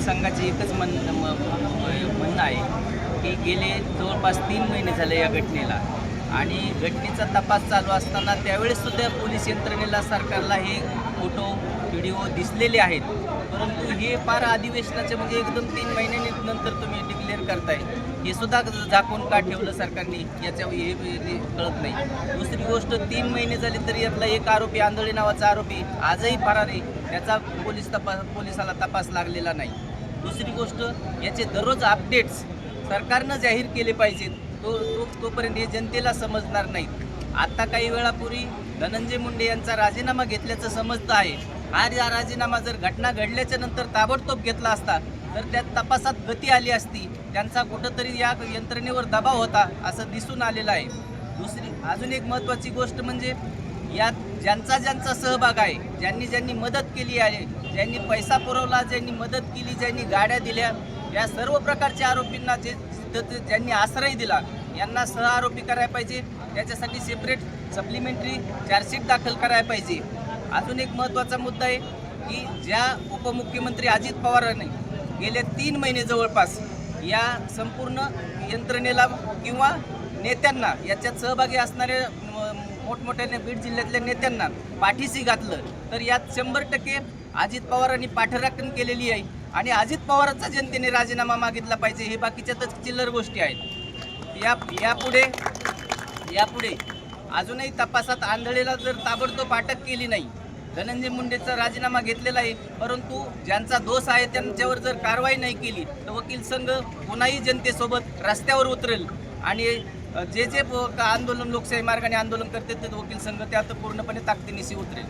वकील संघाचे एकच म्हण म- म्हणणं आहे की गेले जवळपास तीन महिने झाले या घटनेला. आणि घटनेचा तपास चालू असताना त्यावेळेससुद्धा पोलीस यंत्रणेला सरकारला हे फोटो व्हिडिओ दिसलेले आहेत. परंतु हे फार अधिवेशनाचे म्हणजे एकदम तीन महिन्यानंतर तुम्ही डिक्लेअर करताय. हे सुद्धा झाकून का ठेवलं सरकारने? याच्या हे हे कळत नाही. दुसरी गोष्ट तीन महिने झाले तरी यातला एक आरोपी आंधळे नावाचा आरोपी आजही फरार आहे. त्याचा पोलीस तपास पोलिसाला तपास लागलेला नाही. दुसरी गोष्ट याचे दररोज अपडेट्स सरकारनं जाहीर केले पाहिजेत. तो तो तोपर्यंत हे जनतेला समजणार नाहीत आत्ता काही वेळापूर्वी धनंजय मुंडे यांचा राजीनामा घेतल्याचं समजतं आहे. हा या राजीनामा जर घटना घडल्याच्या नंतर ताबडतोब घेतला असता तर त्या तपासात गती आली असती. त्यांचा कुठंतरी या यंत्रणेवर दबाव होता असं दिसून आलेलं आहे. दुसरी अजून एक महत्त्वाची गोष्ट म्हणजे यात ज्यांचा ज्यांचा सहभाग आहे ज्यांनी ज्यांनी मदत केली आहे ज्यांनी पैसा पुरवला ज्यांनी मदत केली ज्यांनी गाड्या दिल्या या सर्व प्रकारच्या आरोपींना जे ज्यांनी आश्रय दिला यांना सह आरोपी करायला पाहिजे. त्याच्यासाठी सेपरेट सप्लिमेंटरी चार्जशीट दाखल करायला पाहिजे. अजून एक महत्त्वाचा मुद्दा आहे की ज्या उपमुख्यमंत्री अजित पवारांनी गेल्या तीन महिने जवळपास या संपूर्ण यंत्रणेला किंवा नेत्यांना याच्यात सहभागी असणाऱ्या मोठमोठ्याने बीड जिल्ह्यातल्या नेत्यांना पाठीशी घातलं. तर यात शंभर टक्के अजित पवारांनी पाठराखण केलेली आहे. आणि अजित पवारांचा जनतेने राजीनामा मागितला पाहिजे हे बाकीच्या तर चिल्लर गोष्टी आहेत. या यापुढे यापुढे अजूनही तपासात आंधळेला जर ताबडतोब अटक केली नाही धनंजय मुंडेचा राजीनामा घेतलेला आहे परंतु ज्यांचा दोष आहे त्यांच्यावर जर कारवाई नाही केली तर वकील संघ पुन्हाही जनतेसोबत रस्त्यावर उतरेल. आणि जे जे आंदोलन लोकशाही मार्गाने आंदोलन करते ते वकील संघ त्यात पूर्णपणे ताकदीनिशी उतरेल.